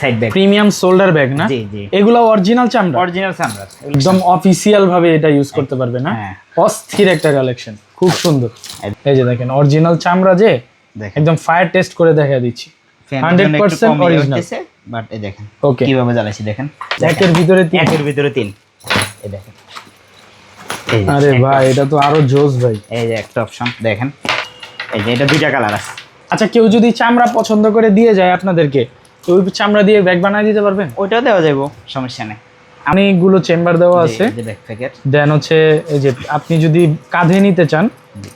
Side bag premium shoulder bag না? জি জি। এগুলো অরিজিনাল চামড়া? অরিজিনাল সানরাইজ একদম অফিসিয়াল ভাবে এটা ইউজ করতে পারবে না? হ্যাঁ। অস্থির একটা কালেকশন খুব সুন্দর। এই- যে দেখেন অরিজিনাল চামড়া যে একদম ফায়ার টেস্ট করে দেখা দিচ্ছি। 100% original। বাট এই দেখেন ওকে কীভাবে জ্বালাইছি দেখেন। একের ভিতরে তিন। একের ভিতরে তিন। এই দেখেন। আরে ভাই এটা তো আরও জোস ভাই। এই যে একটা অপশন দেখেন। এই যে এটা দুইটা কালার আছে। আচ্ছা কেউ যদি চামড়া পছন্দ করে দিয়ে যায় আপনাদেরকে ওই চামড়া দিয়ে ব্যাগ বানিয়ে দিতে পারবেন? ওইটাও দেওয়া যাব সমস্যা নেই। অনেকগুলো চেম্বার দেওয়া আছে। দেন হচ্ছে এই যে আপনি যদি কাঁধে নিতে চান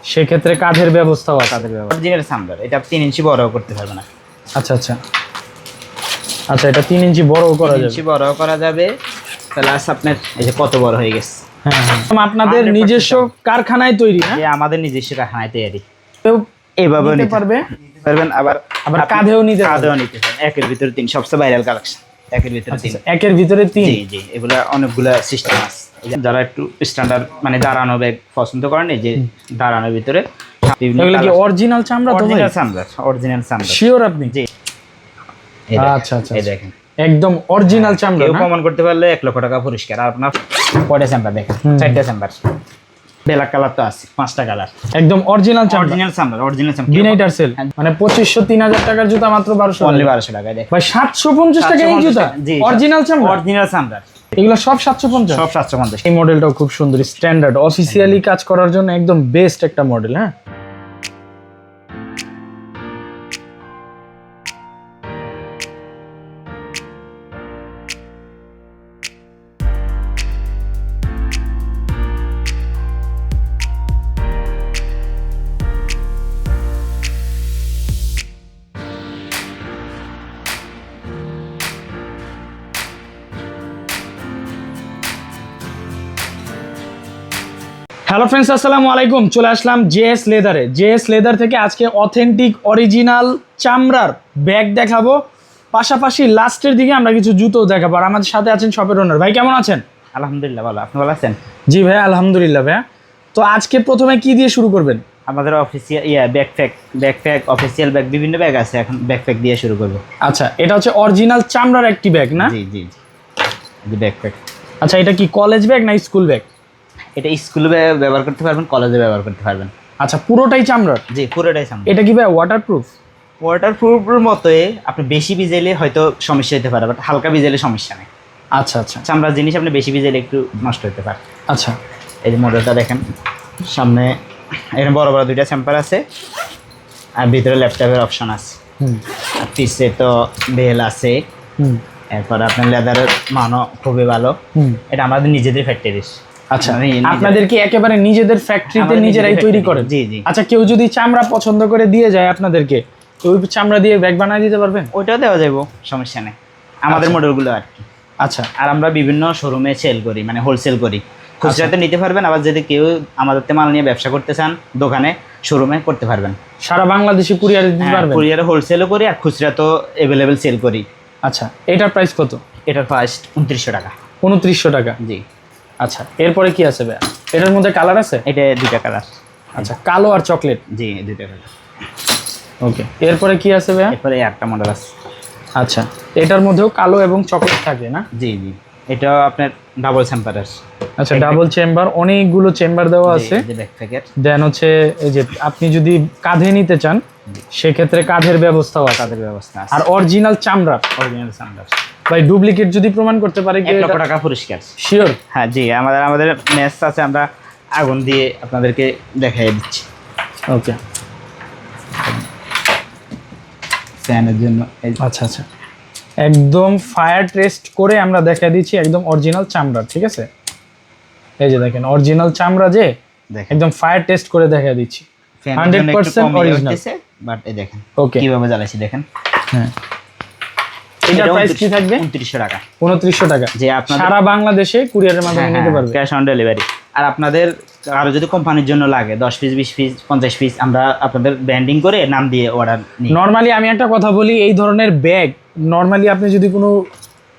সেক্ষেত্রে কাঁধের ব্যবস্থাও আছে। ব্যবহার অরিজিনাল সামলার এটা তিন ইঞ্চি বড় করতে না। আচ্ছা আচ্ছা। আচ্ছা এটা তিন ইঞ্চি বড় করা যাবে। ইঞ্চি বড় করা যাবে। প্লাস আপনার এই যে কত বড় হয়ে গেছে। হ্যাঁ হ্যাঁ। আপনাদের নিজস্ব কারখানায় তৈরি না? আমাদের নিজস্ব কারখানায় তৈরি। কেউ এইভাবে নিতে পারবে। পারবেন আবার আবার কাঁধেও নিতে কাঁধেও নিতে পারবেন। একের ভিতরে তিন সবচেয়ে ভাইরাল কালেকশন একের ভিতরে তিন। আচ্ছা, একের ভিতরে তিন? জি জি এগুলা অনেকগুলা সিস্টেম আছে। যারা একটু স্ট্যান্ডার্ড মানে দাঁড়ানো ব্যাগ পছন্দ করেন এই যে দাঁড়ানোর ভিতরে এগুলো কি অরিজিনাল চামড়া অরিজিনাল সামলার অরিজিনাল সামলার শিওর আপনি? জি। আচ্ছা, আচ্ছা, এই আচ্ছা। দেখেন। একদম অরিজিনাল চামড়া কেউ প্রমাণ করতে পারলে এক লক্ষ টাকা পুরস্কার আর আপনার কয়টা চেম্বার দেখেন। চারটা চেম্বার ব্ল্যাক কালার তো আছে পাঁচটা কালার। একদম অরিজিনাল অরিজিনাল সামলার অরিজিনাল সামলার বিনাইটার সেল। মানে পঁচিশশো তিন হাজার টাকার জুতা মাত্র 1200 অনলি 1200 টাকায় দেখ। ভাই সাতশো পঞ্চাশ টাকা এই জুতা? অরিজিনাল চামড়া অরিজিনাল সামলার এগুলো সব সাতশো পঞ্চাশ? সব সাতশো পঞ্চাশ। এই মডেলটাও খুব সুন্দর স্ট্যান্ডার্ড অফিশিয়ালি কাজ করার জন্য একদম বেস্ট একটা মডেল হ্যাঁ? হ্যালো ফ্রেন্ডস আসসালামু আলাইকুম। চলে আসলাম জেএস লেদারে জেএস লেদার থেকে আজকে অথেন্টিক অরিজিনাল চামড়ার ব্যাগ দেখাবো। পাশাপাশি লাস্টের দিকে আমরা কিছু জুতো দেখাবো। আর আমাদের সাথে আছেন শপের ওনার ভাই কেমন আছেন? আলহামদুলিল্লাহ ভালো। আপনি ভালো আছেন? জি ভাই আলহামদুলিল্লাহ ভাইয়া। তো আজকে প্রথমে কি দিয়ে শুরু করবেন? আমাদের অফিসিয়াল ইয়া ব্যাকপ্যাক ব্যাকপ্যাক অফিসিয়াল ব্যাগ বিভিন্ন ব্যাগ আছে। এখন ব্যাকপ্যাক দিয়ে শুরু করব। আচ্ছা এটা হচ্ছে অরিজিনাল চামড়ার একটি ব্যাগ না? জি জি ব্যাকপ্যাক আচ্ছা এটা কি কলেজ ব্যাগ না স্কুল ব্যাগ এটা স্কুলে ব্যবহার করতে পারবেন কলেজে ব্যবহার করতে পারবেন। আচ্ছা পুরোটাই চামড়ার? জি পুরোটাই চামড়া। এটা কি ভাই ওয়াটারপ্রুফ ওয়াটার প্রুফের মতোই আপনি বেশি ভিজাইলে হয়তো সমস্যা হতে পারে বাট হালকা ভিজাইলে সমস্যা নেই। আচ্ছা আচ্ছা। চামড়ার জিনিস আপনি বেশি ভিজাইলে একটু নষ্ট হতে পারে। আচ্ছা। এই যে মডেলটা দেখেন সামনে এখানে বড় বড় দুইটা স্যাম্পার আছে আর ভিতরে ল্যাপটপের অপশন আছে। হুম। আর পিসে তো বেল আছে। হুম। এরপর আপনার লেদারের মানও খুবই ভালো। হুম। এটা আমাদের নিজেদের ফ্যাক্টরিস আচ্ছা আপনাদের কি একেবারে নিজেদের ফ্যাক্টরিতে নিজেরাই তৈরি করেন? জি, জি। আচ্ছা কেউ যদি চামড়া পছন্দ করে দিয়ে যায় আপনাদেরকে তো ওই চামড়া দিয়ে ব্যাগ বানিয়ে দিতে পারবেন? ওইটাও দেওয়া যাব সমস্যা নেই। আমাদের আচ্ছা। মডেলগুলো আর কি। আচ্ছা। আর আমরা বিভিন্ন শোরুমে সেল করি মানে হোলসেল করি। খুচরাতে নিতে পারবেন আবার যদি কেউ আমাদের মাল নিয়ে ব্যবসা করতে চান দোকানে শোরুমে করতে পারবেন। সারা বাংলাদেশে কুরিয়ার দিতে পারবেন? কুরিয়ারে হোলসেলেও করি আর খুচরা তো অ্যাভেলেবেল সেল করি। আচ্ছা এটার প্রাইস কত? এটার ফার্স্ট উনত্রিশশো টাকা। উনত্রিশশো টাকা। জি। আচ্ছা এরপরে কি আছে ভাইয়া? এটার মধ্যে কালার আছে? এটা দুইটা কালার আচ্ছা কালো আর চকলেট জি দুইটা কালার ওকে এরপরে কি আছে ভাইয়া? এরপরে একটা মডেল আছে। আচ্ছা এটার মধ্যেও কালো এবং চকলেট থাকে না? জি জি এটাও আপনার ডাবল আছে। আচ্ছা ডাবল চেম্বার অনেকগুলো চেম্বার দেওয়া আছে। দেন হচ্ছে এই যে আপনি যদি কাঁধে নিতে চান সেক্ষেত্রে কাঁধের ব্যবস্থাও তাদের ব্যবস্থা আছে। আর অরিজিনাল চামড়া অরিজিনাল স্যাম্পার ভাই ডুপ্লিকেট যদি প্রমাণ করতে পারে এক লক্ষ টাকা পুরস্কার। শিওর হ্যাঁ জি আমাদের আমাদের ম্যাচ আছে আমরা আগুন দিয়ে আপনাদেরকে দেখাই দিচ্ছি। ওকে ফ্যানের জন্য আচ্ছা আচ্ছা। একদম ফায়ার টেস্ট করে আমরা দেখা দিচ্ছি একদম অরিজিনাল চামড়া ঠিক আছে? এই যে দেখেন অরিজিনাল চামড়া যে দেখেন। একদম ফায়ার টেস্ট করে দেখা দিচ্ছি। 100% original। বাট এই দেখেন ওকে কীভাবে জ্বালাইছি দেখেন। হ্যাঁ। এটার প্রাইস কি থাকবে? উনত্রিশশো টাকা। উনত্রিশশো টাকা। যে আপনাদের সারা বাংলাদেশে কুরিয়ারের মাধ্যমে নিতে পারবে। ক্যাশ অন ডেলিভারি আর আপনাদের আরও যদি কোম্পানির জন্য লাগে দশ পিস বিশ পিস পঞ্চাশ পিস আমরা আপনাদের ব্র্যান্ডিং করে নাম দিয়ে অর্ডার নিই। নর্মালি আমি একটা কথা বলি এই ধরনের ব্যাগ নর্মালি আপনি যদি কোনো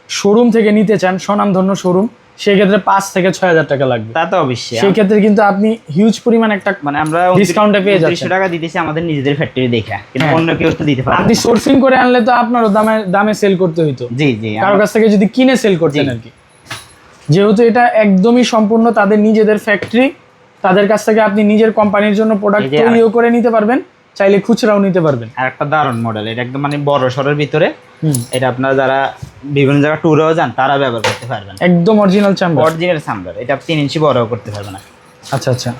শোরুম থেকে নিতে চান স্বনামধন্য শোরুম সেক্ষেত্রে পাঁচ থেকে ছয় হাজার টাকা লাগবে। তা তো অবশ্যই। সেই ক্ষেত্রে কিন্তু আপনি হিউজ পরিমাণ একটা মানে আমরা এ পেয়ে। তিনশো টাকা দিতেছি আমাদের নিজেদের ফ্যাক্টরি দেখে। কিন্তু হ্যাঁ। অন্য কেউ তো দিতে পারে আপনি সোর্সিং করে আনলে তো আপনারও দামে দামে সেল করতে হইতো। জি জি কারোর কাছ থেকে যদি কিনে সেল করতেন আর কি। যেহেতু এটা একদমই সম্পূর্ণ তাদের নিজেদের ফ্যাক্টরি তাদের কাছ থেকে আপনি নিজের কোম্পানির জন্য প্রোডাক্ট তৈরিও করে নিতে পারবেন। চাইলে খুচরাও নিতে পারবেন। আর একটা দারুণ মডেল এটা একদম মানে বড় সরের ভিতরে। এটা আপনারা যারা বিভিন্ন জায়গায় ট্যুরেও যান তারা ব্যবহার করতে পারবেন। একদম অরিজিনাল চাম্বার অরিজিনাল সামদার এটা তিন ইঞ্চি বড়ও করতে পারবে না। আচ্ছা আচ্ছা।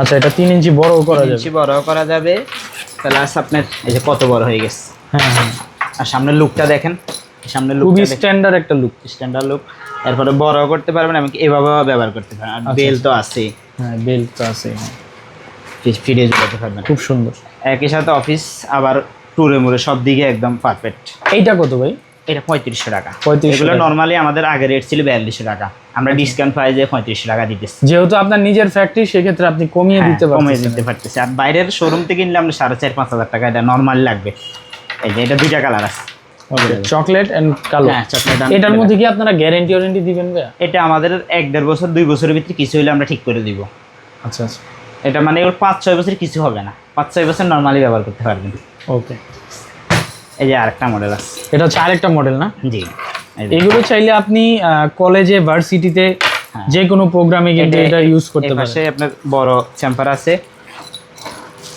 আচ্ছা এটা তিন ইঞ্চি বড়ও করা যাবে। ইঞ্চি বড়ও করা যাবে। প্লাস আপনার এই যে কত বড় হয়ে গেছে। হ্যাঁ হ্যাঁ। আর সামনের লুকটা দেখেন। সামনের খুবই লুকটা স্ট্যান্ডার্ড একটা লুক স্ট্যান্ডার্ড লুক এরপরে বড় করতে পারবেন এমনকি এভাবেও ব্যবহার করতে পারেন আর আচ্ছা, বেল তো আছে হ্যাঁ বেল তো আছে হ্যাঁ। ফিরে ঝুলাতে পারবেন খুব সুন্দর। একই সাথে অফিস আবার ট্যুরে মুরে সব দিকে একদম পারফেক্ট এইটা কত ভাই? এটা পঁয়ত্রিশশো টাকা। 3500 এগুলো। নর্মালি আমাদের আগে রেট ছিল বিয়াল্লিশশো টাকা। আমরা ডিসকাউন্ট প্রাইজে পঁয়ত্রিশশো টাকা দিতেছি। যেহেতু আপনার নিজের ফ্যাক্টরি সেক্ষেত্রে আপনি কমিয়ে হ্যাঁ, দিতে কমিয়ে দিতে পারতেছি। আর বাইরের শোরুম থেকে কিনলে আমরা সাড়ে চার পাঁচ হাজার টাকা এটা নর্মাল লাগবে। এই যে এটা দুইটা কালার আছে। চকলেট এন্ড কালো। হ্যাঁ চকলেট এটার মধ্যে কি আপনারা গ্যারেন্টি ওয়ারেন্টি দিবেন এটা আমাদের এক দেড় বছর দুই বছরের ভিতরে কিছু হলে আমরা ঠিক করে দিব। আচ্ছা আচ্ছা। এটা মানে ওর পাঁচ ছয় বছর কিছু হবে না। পাঁচ ছয় বছর নর্মালি ব্যবহার করতে পারবেন। ওকে এই যে আরেকটা মডেল আছে। এটা হচ্ছে আরেকটা মডেল না? জি। এগুলো চাইলে আপনি কলেজে ভার্সিটিতে। যে কোনো প্রোগ্রামে কিন্তু এটা- ইউজ করতে পারেন। পাশে আপনার বড় চেম্পার আছে।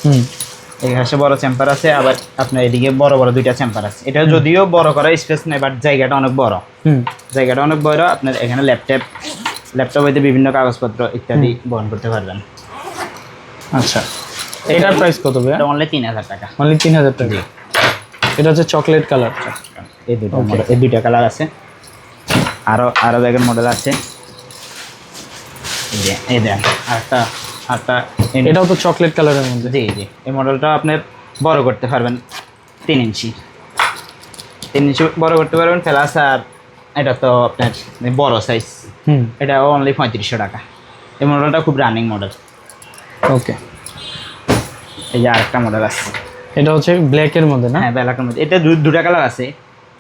হুম। এই পাশে বড় চেম্পার আছে আবার আপনার এদিকে বড় বড় দুইটা চেম্পার আছে। এটা যদিও বড় করা স্পেস নেই বাট জায়গাটা অনেক বড়। হুম। জায়গাটা অনেক বড় আপনার এখানে ল্যাপটপ ল্যাপটপ হইতে বিভিন্ন কাগজপত্র ইত্যাদি বহন করতে পারবেন। আচ্ছা। এটার প্রাইস কত এটা অনলি তিন হাজার টাকা। অনলি তিন হাজার টাকা। এটা হচ্ছে চকলেট কালার এই দুটো এই দুইটা কালার আছে। আরও আরও ব্যাগের মডেল আছে। এই দেন আরেকটা আরেকটা এটাও তো চকলেট কালারের মধ্যে। জি জি। এই মডেলটা আপনার বড় করতে পারবেন তিন ইঞ্চি। তিন ইঞ্চি বড় করতে পারবেন প্লাস আর এটা তো আপনার বড় সাইজ হুম। এটা অনলি পঁয়ত্রিশশো টাকা। এই মডেলটা খুব রানিং মডেল ওকে। এই যে আরেকটা মডেল আছে। এটা হচ্ছে ব্ল্যাকের মধ্যে না? হ্যাঁ ব্ল্যাকের মধ্যে। এটা দুটা কালার আছে।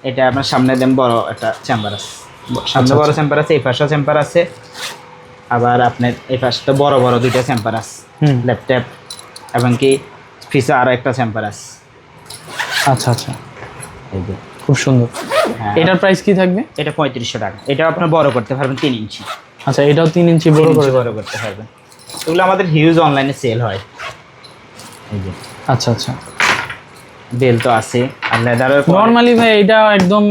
এটা আপনার সামনে দেন বড় একটা চেম্বার আছে। সামনে বড় চেম্বার আছে এই পাশেও চেম্বার আছে। আবার আপনার এই পাশে তো বড় বড় দুইটা চেম্বার আছে। হুম। ল্যাপটপ এবং কি পিছে আরও একটা চেম্বার আছে। আচ্ছা আচ্ছা। এই যে। খুব সুন্দর। হ্যাঁ। এটার প্রাইস কি থাকবে? এটা পঁয়ত্রিশশো টাকা। এটাও আপনার বড় করতে পারবেন তিন ইঞ্চি। আচ্ছা এটাও তিন ইঞ্চি বড় করে বড় করতে পারবেন। এগুলো আমাদের হিউজ অনলাইনে সেল হয়। এই যে। আচ্ছা আচ্ছা। বেল তো আছে। আর লেদারের নর্মালি ভাই এটা একদম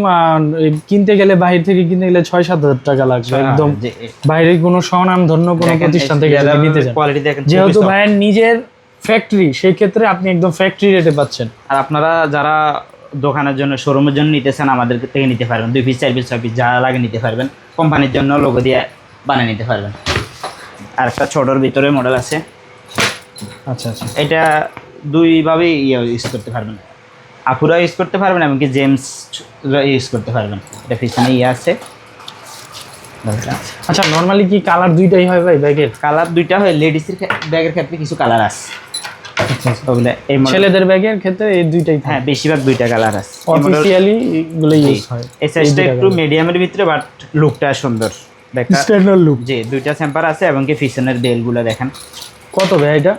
কিনতে গেলে বাইরে থেকে কিনতে গেলে ছয় সাত হাজার টাকা লাগবে। একদম বাইরে কোনো স্বনাম ধন্য কোনো প্রতিষ্ঠান থেকে নিতে চান। কোয়ালিটি দেখেন যেহেতু। ভাইয়ের নিজের ফ্যাক্টরি সেই ক্ষেত্রে আপনি একদম ফ্যাক্টরি রেটে পাচ্ছেন। আর আপনারা যারা দোকানের জন্য শোরুমের জন্য নিতেছেন আমাদের থেকে নিতে পারবেন। দুই পিস চার পিস ছয় পিস যা লাগে নিতে পারবেন। কোম্পানির জন্য লোগো দিয়ে বানিয়ে নিতে পারবেন। আর একটা ছোটোর ভিতরে মডেল আছে। আচ্ছা আচ্ছা। এটা দুইভাবেই ইয়ে ইউজ করতে পারবেন। আপুরা ইউজ করতে পারবেন এমনকি জেমস ইউজ করতে পারবেন। এটা পিছনে ইয়ে আছে। আচ্ছা নর্মালি কি কালার দুইটাই হয় ভাই ব্যাগের? কালার দুইটা হয় লেডিসের ব্যাগের ক্ষেত্রে কিছু কালার আছে। এই model- ছেলেদের ব্যাগের ক্ষেত্রে এই দুইটাই হ্যাঁ বেশিরভাগ দুইটা কালার আছে। অফিসিয়ালি এগুলো ইউজ হয়। এই সাইজটা একটু মিডিয়ামের ভিতরে বাট লুকটা সুন্দর। দেখা স্ট্যান্ডার্ড লুক জি দুইটা স্যাম্পার আছে এবং কি বেলগুলো দেখেন। কত ভাই এটা?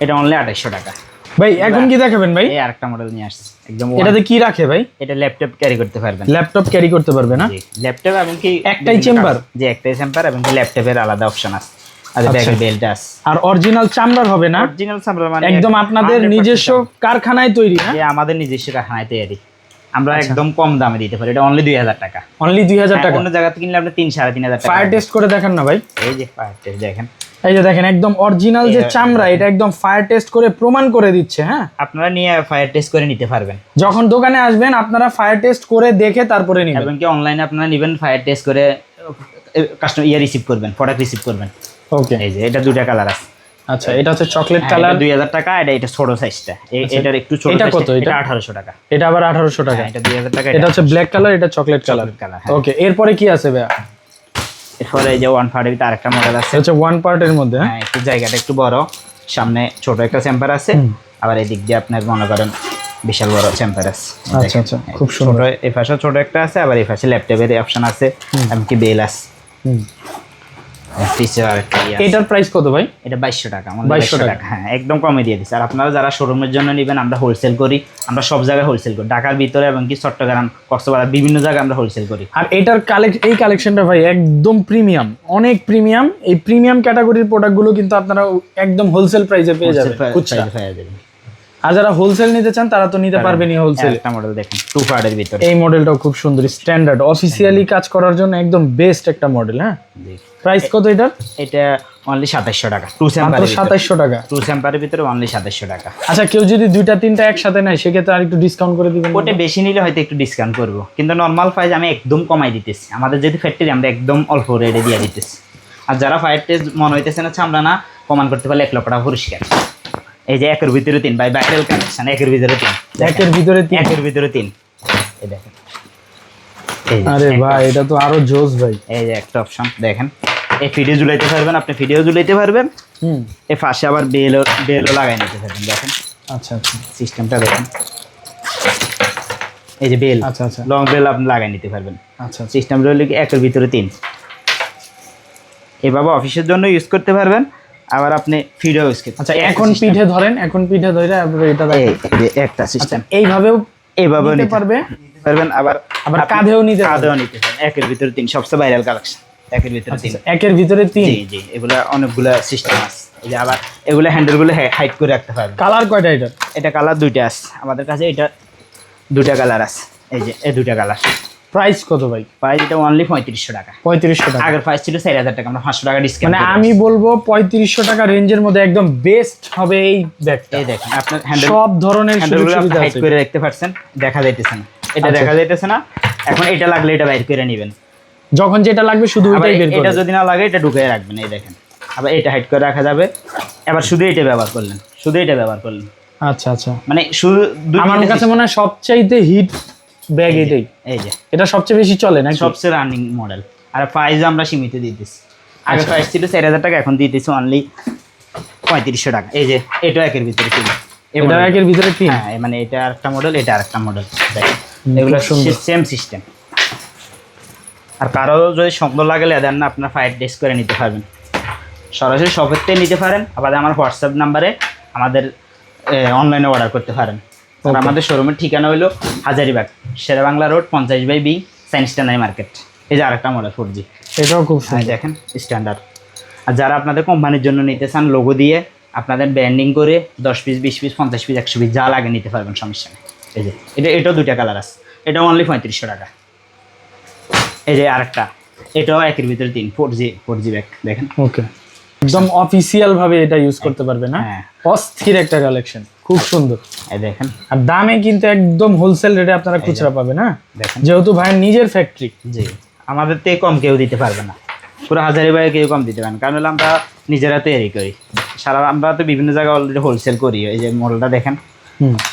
এটা অনলি আঠাইশশো টাকা। ভাই এখন কি দেখাবেন ভাই? এই আরেকটা মডেল নিয়ে আসছে একদম এটাতে কি রাখে ভাই? এটা ল্যাপটপ ক্যারি করতে পারবেন। ল্যাপটপ ক্যারি করতে পারবে না? ল্যাপটপ এবং কি একটাই? কাজ- জি একটাই চেম্বার এবং কি ল্যাপটপের আলাদা অপশন আছে। আর আচ্ছা। বেলটা আছে। আর অরিজিনাল চামড়ার হবে না? অরিজিনাল চেম্বার মানে একদম আপনাদের নিজস্ব কারখানায় তৈরি আমাদের নিজস্ব কারখানায় তৈরি। আমরা আচ্ছা। একদম কম দামে দিতে পারি। এটা অনলি দুই হাজার টাকা। অনলি দুই হাজার হ্যাঁ, টাকা? অন্য জায়গা কিনলে আপনি তিন সাড়ে তিন হাজার টাকা ফায়ার টেস্ট করে দেখান না ভাই। এই যে ফায়ার টেস্ট দেখেন। এই যে দেখেন একদম অরিজিনাল যে চামড়া এটা একদম ফায়ার টেস্ট করে প্রমাণ করে দিচ্ছে হ্যাঁ? আপনারা নিয়ে ফায়ার টেস্ট করে নিতে পারবেন। যখন দোকানে আসবেন আপনারা ফায়ার টেস্ট করে দেখে তারপরে নেবেন। এবং কি অনলাইনে আপনারা নেবেন ফায়ার টেস্ট করে কাস্টমার ইয়ে রিসিভ করবেন প্রোডাক্ট রিসিভ করবেন। ওকে এই যে এটা দুইটা কালার আছে। আচ্ছা এটা হচ্ছে চকলেট কালার কালার দুই হাজার টাকা এটা এটা ছোট সাইজটা এটার একটু ছোট এটা কত এটা? এটা? আঠারোশো টাকা। এটা আবার আঠারোশো টাকা। হ্যাঁ, এটা দুই হাজার টাকা এটা হচ্ছে ব্ল্যাক কালার এটা চকলেট কালার। ওকে এরপরে কি আছে ভাইয়া? এরপরে এই যে ওয়ান ফার্টের ভিতরে আরেকটা মডেল আছে। এটা হচ্ছে ওয়ান পার্টের মধ্যে হ্যাঁ? হ্যাঁ একটু জায়গাটা একটু বড়। সামনে ছোট একটা চেম্বার আছে। আবার এই দিক দিয়ে আপনার মনে করেন বিশাল বড় চেম্বার আছে। আচ্ছা, আচ্ছা, খুব সুন্দর। এই পাশে ছোট একটা আছে আবার এই পাশে ল্যাপটপের অপশন আছে এমনকি বেল আছে এটার প্রাইস কত ভাই? এটা বাইশশো টাকা আমাদের বাইশশো টাকা। হ্যাঁ একদম কমে দিয়ে দিচ্ছে আর আপনারা যারা শোরুমের জন্য নেবেন আমরা হোলসেল করি। আমরা সব জায়গায় হোলসেল করি। ঢাকার ভিতরে এবং কি চট্টগ্রাম কক্সবাজার বিভিন্ন জায়গায় আমরা হোলসেল করি। আর এটার কালেক্ট এই কালেকশনটা ভাই একদম প্রিমিয়াম অনেক প্রিমিয়াম এই প্রিমিয়াম ক্যাটাগরির প্রোডাক্টগুলো কিন্তু আপনারা একদম হোলসেল প্রাইসে পেয়ে যাবেন। আর যারা হোলসেল নিতে চান তারা তো নিতে পারবেনই হোলসেল একটা মডেল দেখেন টু ফার্ডের ভিতরে। এই মডেলটাও খুব সুন্দর স্ট্যান্ডার্ড অফিসিয়ালি কাজ করার জন্য একদম বেস্ট একটা মডেল হ্যাঁ? প্রাইস কত এটার? এটা অনলি সাতাশশো টাকা। টু স্যাম্পারের সাতাইশশো টাকা। টু স্যাম্পারের ভিতরে অনলি সাতাশশো টাকা। আচ্ছা কেউ যদি দুইটা তিনটা একসাথে নেয় সেক্ষেত্রে আর একটু ডিসকাউন্ট করে দিবেন। ওটা বেশি নিলে হয়তো একটু ডিসকাউন্ট করব। কিন্তু নর্মাল প্রাইস আমি একদম কমাই দিতেছি। আমাদের যেহেতু ফ্যাক্টরি আমরা একদম অল্প রেটে দিয়ে দিতেছি। আর যারা ফায়ার টেস্ট মনে হইতেছে না আমরা না কমান করতে পারলে এক লক্ষ টাকা পরিষ্কার। এই যে একের ভিতরে তিন বাই ভাইরাল কানেকশন একের ভিতরে তিন। একের ভিতরে তিন। একের ভিতরে তিন। এই দেখেন। আরে ভাই এটা তো আরও জোস ভাই। এই যে একটা অপশন দেখেন। এই ভিডিও ঝুলাইতে পারবেন আপনি ভিডিও ঝুলাইতে পারবেন। হুম। এই পাশে আবার বেলও বেলও লাগাই নিতে পারবেন দেখেন। আচ্ছা আচ্ছা। সিস্টেমটা দেখেন। এই যে বেল আচ্ছা আচ্ছা। লং বেল আপনি লাগাই নিতে পারবেন। আচ্ছা আচ্ছা। সিস্টেম রইল কি একের ভিতরে তিন। এভাবে অফিসের জন্য ইউজ করতে পারবেন। আবার আপনি ফিডও করতে আচ্ছা এখন পিঠে ধরেন এখন পিঠে ধরে এটা একটা আচ্ছা সিস্টেম এইভাবেও এইভাবে নিতে পারবে। পারবেন আবার আবার কাঁধেও নিতে। কাঁধেও নিতে পারবেন। একের ভিতরে তিন সবচেয়ে ভাইরাল কালেকশন একের ভিতরে তিন। আচ্ছা, একের ভিতরে তিন। জি জি এগুলা অনেকগুলা সিস্টেম আছে। এই যে আবার এগুলো হ্যান্ডেলগুলো হাইট করে রাখতে পারবেন। কালার কয়টা এটার? এটা কালার দুইটা আছে। আমাদের কাছে এটা দুইটা কালার আছে। এই যে এই দুইটা কালার প্রাইস কত ভাই? প্রাইস এটা অনলি পঁয়ত্রিশশো টাকা। পঁয়ত্রিশশো টাকা। আগের প্রাইস ছিল চার হাজার টাকা আমরা পাঁচশো টাকা ডিসকাউন্ট মানে আমি বলব পঁয়ত্রিশশো টাকা রেঞ্জের মধ্যে একদম বেস্ট হবে এই ব্যাগটা। এই দেখেন আপনার হ্যান্ডেল সব ধরনের সুবিধা হাইট করে রাখতে পারছেন দেখা যাইতেছে না। এটা আচ্ছা। দেখা যাইতেছে না এখন এটা লাগলে এটা বাইর করে নেবেন। যখন যেটা লাগবে শুধু ওইটাই বের এটা যদি না লাগে এটা ঢুকিয়ে রাখবেন এই দেখেন। আবার এটা হাইট করে রাখা যাবে। এবার শুধু এটা ব্যবহার করলেন শুধু এটা ব্যবহার করলেন। আচ্ছা আচ্ছা। মানে শুধু আমার কাছে মনে হয় সবচাইতে হিট ব্যাগ এটাই। এই যে। এটা সবচেয়ে বেশি চলে নাকি? সবচেয়ে রানিং মডেল আর প্রাইস আমরা সীমিত দিতেছি। আগে আচ্ছা। প্রাইস ছিল চার হাজার টাকা এখন দিতেছি অনলি পঁয়ত্রিশশো টাকা। এই যে এটা একের ভিতরে ছিল এটা একের ভিতরে তিন হ্যাঁ মানে এটা আরেকটা মডেল এটা আরেকটা মডেল দেখেন এগুলো। সেম সিস্টেম আর কারও যদি সুন্দর লাগে লেদার না আপনার ফাইভ ডেস করে নিতে পারবেন। সরাসরি শপের থেকে নিতে পারেন আবার আমার হোয়াটসঅ্যাপ নাম্বারে আমাদের অনলাইনে অর্ডার করতে পারেন। আর আমাদের শোরুমের ঠিকানা হলো হাজারিবাগ শেরাবাংলা রোড পঞ্চাশ বাই বি সায়েন্স টানাই মার্কেট এই যে আরেকটা মডেল ফোর জি এটাও খুব হ্যাঁ দেখেন স্ট্যান্ডার্ড আর যারা আপনাদের কোম্পানির জন্য নিতে চান লোগো দিয়ে আপনাদের ব্র্যান্ডিং করে দশ পিস বিশ পিস পঞ্চাশ পিস একশো পিস যা লাগে নিতে পারবেন সমস্যা নেই। এই যে এটা এটাও দুইটা কালার আছে। এটা অনলি পঁয়ত্রিশশো টাকা। এই যে আরেকটা এটাও একের ভিতরে তিন four G four G bag দেখেন। ওকে একদম অফিসিয়াল ভাবে এটা ইউজ করতে পারবে না। হ্যাঁ। অস্থির একটা কালেকশন খুব সুন্দর। এই দেখেন। আর দামে কিন্তু একদম হোলসেল রেটে আপনারা খুচরা পাবেন হ্যাঁ? দেখেন। যেহেতু ভাইয়ের নিজের ফ্যাক্টরি জি। আমাদের থেকে কম কেউ দিতে পারবে না। পুরো হাজারি বাইরে কেউ কম দিতে পারেন কারণ হলো আমরা নিজেরা তৈরি করি। সারা আমরা তো বিভিন্ন জায়গায় অলরেডি হোলসেল করি। এই যে মডেলটা দেখেন।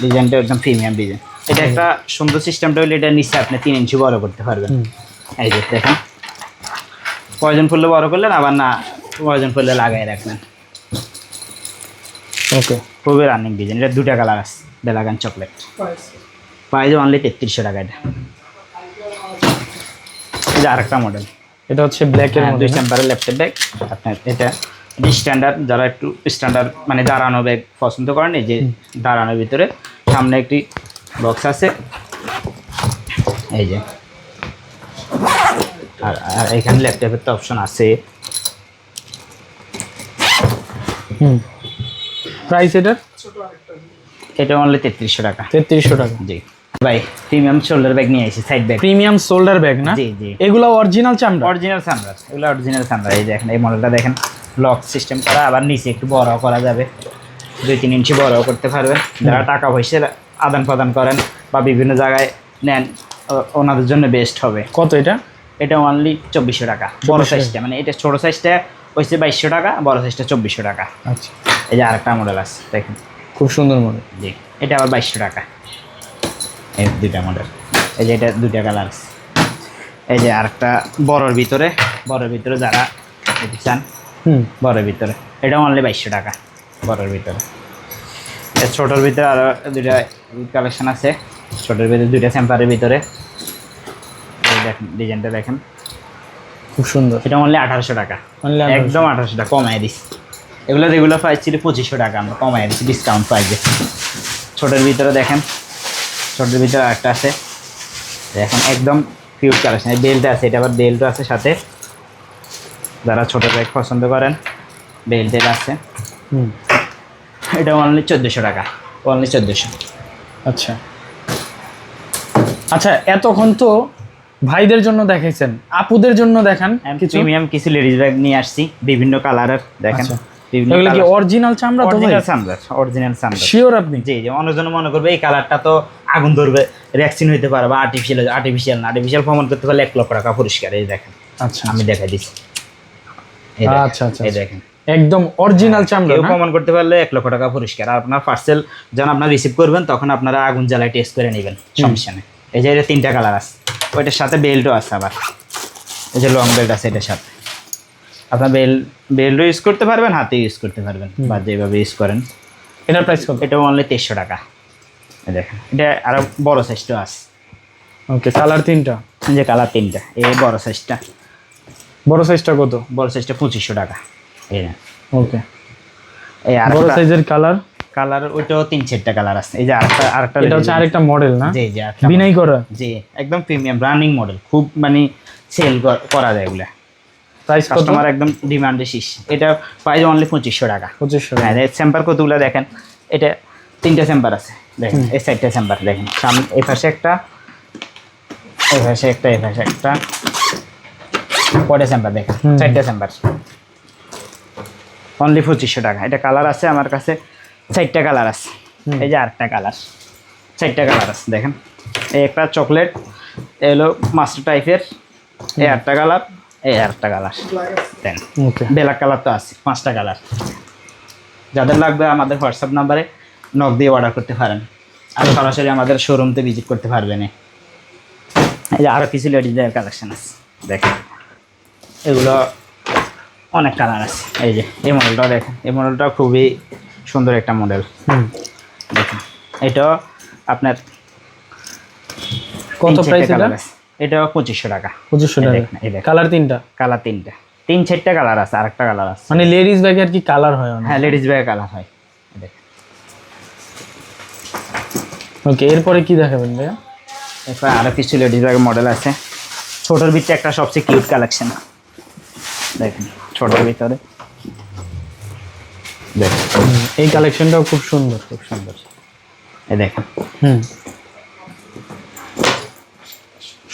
ডিজাইনটা একদম প্রিমিয়াম ডিজাইন এটা একটা সুন্দর সিস্টেমটা হলে এটা নিচে আপনি তিন ইঞ্চি বড় করতে পারবেন। এই যে দেখেন। প্রয়োজন পড়লে বড় করলেন? আবার না প্রয়োজন পড়লে লাগাই রাখলেন ওকে খুবই রানিং ডিজাইন এটা দুটা কালার আছে বেলাগান চকলেট প্রাইস অনলি তেত্রিশশো টাকা এটা। এটা আরেকটা মডেল এটা হচ্ছে ব্ল্যাকের হ্যাঁ, দুই মধ্যে চেম্বারের ল্যাপটপ ব্যাগ আপনার এটা স্ট্যান্ডার্ড যারা একটু স্ট্যান্ডার্ড মানে দাঁড়ানো ব্যাগ পছন্দ করেন এই যে দাঁড়ানোর ভিতরে সামনে একটি বক্স আছে। এই যে। আর এখানে ল্যাপটপের তো অপশন আছে। হুম। প্রাইস এটার? এটা অনলি তেত্রিশশো টাকা। তেত্রিশশো টাকা। জি। ভাই প্রিমিয়াম শোল্ডার ব্যাগ নিয়ে এসেছি side bag premium shoulder bag না? জি জি। এগুলো অরিজিনাল চামড়া? অরিজিনাল সামরাজ এগুলো অরিজিনাল সামরাজ এই দেখেন এই মডেলটা দেখেন। লক সিস্টেম করা আবার নিচে একটু বড় করা যাবে। দুই তিন ইঞ্চি বড় করতে পারবেন। যারা টাকা পয়সা আদান প্রদান করেন বা বিভিন্ন জায়গায় নেন ওনাদের জন্য বেস্ট হবে। কত এটা? এটা অনলি চব্বিশশো টাকা। বড় সাইজটা মানে এটা ছোটো সাইজটা হচ্ছে বাইশশো টাকা বড় সাইজটা চব্বিশশো টাকা। আচ্ছা। এই যে আরেকটা মডেল আছে দেখেন। খুব সুন্দর মডেল জি এটা আবার বাইশশো টাকা। এই দুইটা মডেল এই যে এটা দুইটা কালার আছে। এই যে আরেকটা বড়র ভিতরে বড়র ভিতরে যারা নিতে চান হুম। বড়ের ভিতরে। এটা অনলি বাইশশো টাকা বড়ের ভিতরে। ছোটোর ভিতরে আরও দুইটা কালেকশন আছে। ছোটোর ভিতরে দুইটা স্যাম্পারের ভিতরে। এই দেখেন ডিজাইনটা দেখেন। খুব সুন্দর। এটা অনলি আঠারোশো টাকা। Only 1800 একদম আঠারোশো টাকা কমাই দিস। এগুলো রেগুলার প্রাইস ছিল পঁচিশশো টাকা আমরা কমাই দিচ্ছি ডিসকাউন্ট প্রাইসে ছোটোর ভিতরে দেখেন ছোটোর ভিতরে একটা আছে। দেখেন একদম পিউর কালেকশন এই বেল্ট আছে এটা আবার বেল্টও আছে সাথে। যারা ছোটো ব্যাগ পছন্দ করেন বেল্টের আছে। এটা অনলি চোদ্দোশো টাকা অনলি চোদ্দোশো। আচ্ছা। আচ্ছা এতক্ষণ তো ভাইদের জন্য দেখাইছেন আপুদের জন্য দেখান কিছু। প্রিমিয়াম কিছু লেডিস ব্যাগ নিয়ে আসছি বিভিন্ন কালারের দেখেন আচ্ছা। এগুলো কি অরিজিনাল চামড়া তো অরিজিনাল সামরার অরিজিনাল সামরার শিওর আপনি? জি জি অন্যজন মনে করবে এই কালারটা তো আগুন ধরবে হইতে পারে বা আর্টিফিশিয়াল আর্টিফিশিয়াল না আর্টিফিশিয়াল প্রমাণ করতে পারলে এক লক্ষ টাকা পরিষ্কার এই দেখেন। আচ্ছা আমি দেখাই দিচ্ছি আচ্ছা, আচ্ছা, এই আচ্ছা। দেখেন। একদম অরিজিনাল চামড়া কেউ প্রমাণ করতে পারলে এক লক্ষ টাকা পরিষ্কার আর আপনার পার্সেল যখন আপনার রিসিভ করবেন তখন আপনারা আগুন জ্বালায় টেস্ট করে নেবেন সমস্যা নেই। এই যে তিনটা কালার আছে। ওইটার সাথে বেল্টও আছে আবার। এই যে লং বেল্ট আছে এটার সাথে। আপনার বেল বেল্টও ইউজ করতে পারবেন হাতে ইউজ করতে পারবেন বা যেভাবে ইউজ করেন। এটার প্রাইস কত? এটা অনলি তেইশশো টাকা। দেখেন এটা আরও বড় সাইজটাও আছে। ওকে কালার তিনটা? যে কালার তিনটা এই বড় সাইজটা বড় সাইজটা কত? বড় সাইজটা পঁচিশশো টাকা। এই না ওকে এই আর বড় সাইজের কালার কালার ওইটাও তিন চারটা কালার আছে। এই যে আরেকটা আরেকটা এটা হচ্ছে আরেকটা মডেল না? জি জি বিনাই করা? জি একদম প্রিমিয়াম রানিং মডেল খুব মানে সেল করা যায় এগুলা। প্রাইস কাস্টমার একদম ডিমান্ডে শীষ এটা প্রাইস অনলি পঁচিশশো টাকা। পঁচিশশো হ্যাঁ স্যাম্পার কতগুলো দেখেন? এটা তিনটা স্যাম্পার আছে। দেখেন এই সাইডটা স্যাম্পার দেখেন। সামনে এই পাশে একটা এই পাশে একটা এই পাশে একটা। কয়টা স্যাম্পার দেখেন। চারটা স্যাম্পার অনলি পঁচিশশো টাকা। এটা কালার আছে আমার কাছে চারটা কালার আছে। এই যে আরেকটা কালার চারটা কালার আছে দেখেন। এই একটা চকলেট এই হলো মাস্টার টাইপের এই আটটা কালার এই আরেকটা কালার দেন ব্ল্যাক কালার তো আছে পাঁচটা কালার যাদের লাগবে আমাদের হোয়াটসঅ্যাপ নাম্বারে নক দিয়ে অর্ডার করতে পারেন। আর সরাসরি আমাদের শোরুমতে ভিজিট করতে পারবেন এই যে আরও কিছু লেডিসদের কালেকশন আছে দেখেন। এগুলো অনেক কালার আছে। এই যে এই মডেলটাও দেখেন এই মডেলটা খুবই সুন্দর একটা মডেল দেখেন আপনার কত প্রাইস এটা? পঁচিশশো টাকা। পঁচিশশো টাকা। কালার তিনটা? কালার তিনটা। তিন চারটা কালার আছে আর একটা কালার আছে। মানে লেডিস ব্যাগে আর কি কালার হয় হ্যাঁ লেডিস ব্যাগ কালার হয়। ওকে এরপরে কি দেখাবেন ভাইয়া? এরপর আরও কিছু লেডিস ব্যাগের মডেল আছে। ছোটোর ভিতরে একটা সবচেয়ে কিউট কালেকশন দেখেন ছোটোর ভিতরে। দেখেন এই কালেকশনটাও খুব সুন্দর খুব সুন্দর। এই দেখেন হুম।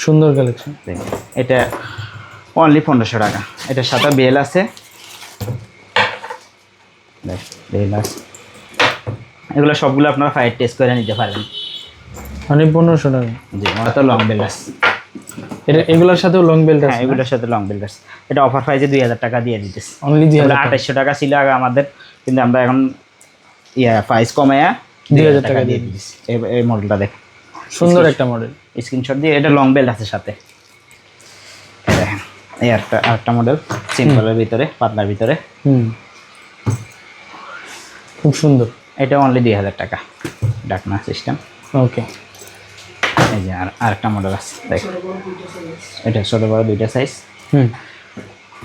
সুন্দর কালেকশন দেখেন এটা অনলি পনেরোশো টাকা। এটার সাথে বেল আছে। বেল আছে। এগুলো সবগুলো আপনারা ফায়ার টেস্ট করে নিতে পারবেন। মানে পনেরোশো টাকা। জি আমার তো লং বেল আছে। এটা এগুলোর সাথেও লং বেল্ট হ্যাঁ আছে এগুলোর সাথে লং বেল আছে। এটা অফার প্রাইসে দুই হাজার টাকা দিয়ে দিতেছে। অনলি দিয়ে এগুলো আঠাশশো টাকা ছিল আগে আমাদের। কিন্তু আমরা এখন ইয়া প্রাইস কমায়া 2000 টাকা দিয়ে দিচ্ছি এই- মডেলটা দেখ। সুন্দর একটা মডেল স্ক্রিনশট দিয়ে এটা লং বেল্ট আছে সাথে। এই একটা আরেকটা মডেল সিম্পলের ভিতরে পাতলার ভিতরে। হুম। খুব সুন্দর। এটা অনলি দুই হাজার টাকা ডাকনা সিস্টেম ওকে এই যে আর আরেকটা মডেল আছে দেখ। এটা ছোটো বড় দুইটা সাইজ হুম।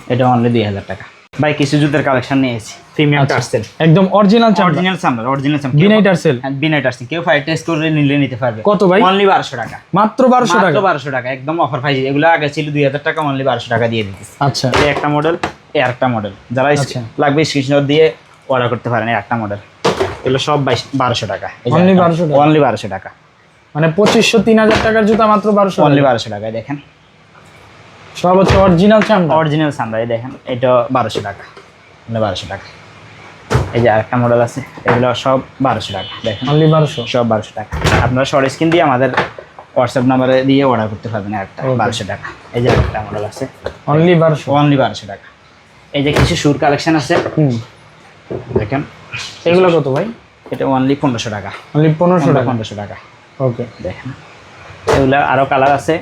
এটা অনলি দুই হাজার টাকা। ভাই কিছু জুতের কালেকশন নিয়েছি প্রিমিয়াম আচ্ছা। টার্সেল। একদম অরিজিনাল চামড়া। অরিজিনাল সামলার অরিজিনাল বিনাই টার্সেল? হ্যাঁ বিনাই টার্সেল। কেউ ফাইভ টেস্ট করে নিলে নিতে পারবে। কত ভাই? অনলি বারোশো টাকা। মাত্র বারোশো টাকা? মাত্র বারোশো টাকা। একদম অফার প্রাইস এগুলো আগে ছিল দুই হাজার টাকা অনলি বারোশো টাকা দিয়ে দিতেছে। আচ্ছা। এই একটা মডেল এই আরেকটা মডেল যারা আচ্ছা। লাগবে স্ক্রিনশট দিয়ে অর্ডার করতে পারেন এই একটা মডেল এগুলো সব বাইশ বারোশো টাকা। Only 1200 টাকা? অনলি বারোশো টাকা। মানে পঁচিশশো তিন হাজার টাকার জুতা মাত্র বারোশো অনলি বারোশো টাকায় দেখেন। সব হচ্ছে অরিজিনাল চামড়া অরিজিনাল সানরাই দেখেন এটা বারোশো টাকা। অনলি বারোশো টাকা। এই যে আরেকটা মডেল আছে এগুলো সব বারোশো টাকা দেখেন। অনলি বারোশো? সব বারোশো টাকা। আপনারা শর্ট স্ক্রিন দিয়ে আমাদের হোয়াটসঅ্যাপ নাম্বারে দিয়ে অর্ডার করতে পারবেন একটা বারোশো টাকা। এই যে একটা মডেল আছে। অনলি বারোশো? অনলি বারোশো টাকা। এই যে কিছু সুর কালেকশন আছে। দেখেন। এগুলো কত ভাই? এটা অনলি পনেরোশো টাকা। অনলি পনেরোশো টাকা? পনেরোশো টাকা। ওকে দেখেন। এগুলো আরও কালার আছে।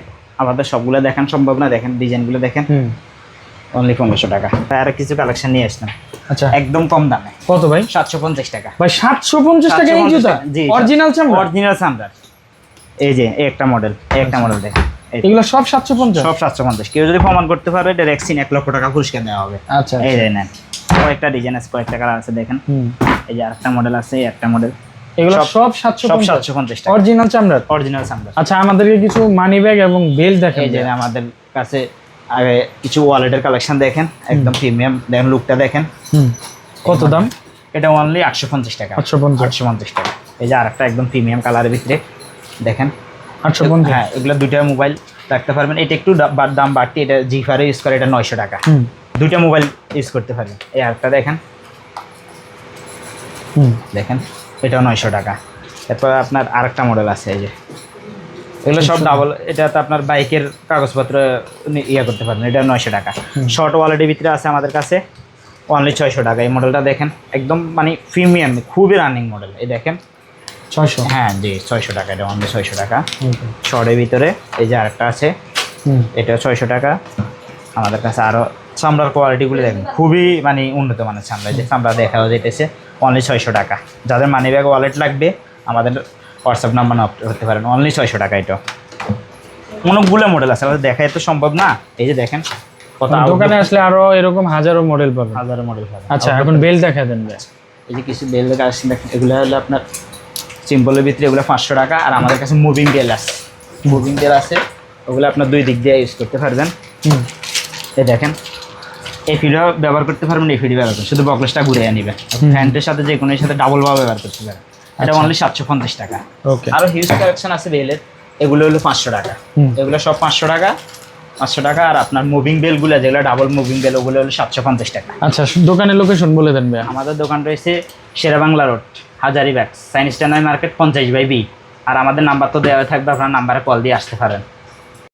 আমাদের সবগুলো দেখান সম্ভব না দেখেন ডিজাইনগুলো দেখেন। অনলি পনেরোশো টাকা। আর কিছু কালেকশন নিয়ে আসলাম। আচ্ছা। একদম কম দামে। কত ভাই? সাতশো পঞ্চাশ টাকা। ভাই সাতশো পঞ্চাশ টাকা এই জুতা? অরিজিনাল চামড়া? অরিজিনাল চামড়ার এই যে এই একটা মডেল একটা মডেল দেখেন। এই এগুলো সব সাতশো পঞ্চাশ? সব সাতশো পঞ্চাশ। কেউ যদি প্রমাণ করতে পারে এটা রেক্সিন এক লক্ষ টাকা পুরস্কার দেওয়া হবে। আচ্ছা এই যে নেন। কয়েকটা ডিজাইন আছে কয়েকটা কালার আছে দেখেন। এই যে আরেকটা মডেল আছে একটা মডেল এগুলো সব- সব সাতশো সব পঞ্চাশ। সাতশো পঞ্চাশ টাকা। অরিজিনাল চামড়ার। অরিজিনাল চামড়া আচ্ছা আমাদেরকে কিছু মানি ব্যাগ এবং বেল দেখেন যে আমাদের কাছে আগে কিছু ওয়ালেটের কালেকশন দেখেন একদম প্রিমিয়াম দেখেন লুকটা দেখেন। কত দাম? এটা অনলি আটশো পঞ্চাশ টাকা। আটশো পঞ্চাশ। আটশো পঞ্চাশ টাকা। এই যে আরেকটা একদম প্রিমিয়াম কালারের ভিতরে। দেখেন। আটশো পঞ্চাশ। হ্যাঁ এগুলো দুইটা মোবাইল রাখতে পারবেন। এটা একটু দাম বাড়তি। এটা জি ফারে ইউজ করে এটা নয়শো টাকা। হুম। দুইটা মোবাইল ইউজ করতে পারবেন। এই আরেকটা দেখেন। হুম। দেখেন। এটাও নয়শো টাকা। এরপর আপনার আরেকটা মডেল আছে এই যে। এগুলো সব ডাবল এটা তো আপনার বাইকের কাগজপত্র ইয়ে করতে পারবেন এটা নয়শো টাকা। শর্ট ওয়ালেটের ভিতরে আছে আমাদের কাছে অনলি ছয়শো টাকা। এই মডেলটা দেখেন একদম মানে প্রিমিয়াম খুবই রানিং মডেল এই দেখেন। ছয়শো? হ্যাঁ জি ছয়শো টাকা এটা অনলি ছয়শো টাকা। শর্টের ভিতরে এই যে আরেকটা আছে এটা ছয়শো টাকা। আমাদের কাছে আরও চামড়ার কোয়ালিটিগুলো দেখেন খুবই মানে উন্নত মানের চামড়া যে চামড়া দেখাও যেতেছে। অনলি ছয়শো টাকা। যাদের মানি ব্যাগ ওয়ালেট লাগবে আমাদের হোয়াটসঅ্যাপ নাম্বার করতে পারেন। অনলি ছয়শো টাকা এটা। অনেকগুলো মডেল আছে আমাদের দেখা তো সম্ভব না। এই যে দেখেন দোকানে আসলে আরও এরকম হাজারো মডেল পাবেন। হাজারো মডেল পাবেন। আচ্ছা এখন বেল দেখা দেন এই যে কিছু বেল কালেকশন দেখেন এগুলো হলো আপনার সিম্পলের ভিতরে এগুলো পাঁচশো টাকা আর আমাদের কাছে মুভিং বেল আছে। মুভিং বেল আছে ওগুলো আপনার দুই দিক দিয়ে ইউজ করতে পারবেন। এই দেখেন এই ব্যবহার করতে পারবেন এই ফিডি ব্যবহার করতে শুধু বকলেসটা ঘুরে নেবেন ফ্যান্টের সাথে যে কোনো সাথে ডাবল ভাবে ব্যবহার করতে পারেন এটা অনলি সাতশো পঞ্চাশ টাকা। আরও হিউজ কালেকশন আছে বেলের এগুলো হলো পাঁচশো টাকা। এগুলো সব পাঁচশো টাকা। পাঁচশো টাকা আর আপনার মুভিং বেলগুলো যেগুলো ডাবল মুভিং বেল ওগুলো হলো সাতশো পঞ্চাশ টাকা। আচ্ছা দোকানের লোকেশন বলে দেন ভাই আমাদের দোকান রয়েছে শেরাবাংলা রোড হাজারি ব্যাগস সাইনিস মার্কেট পঞ্চাশ বাই বি আর আমাদের নাম্বার তো দেওয়া থাকবে আপনার নাম্বারে কল দিয়ে আসতে পারেন।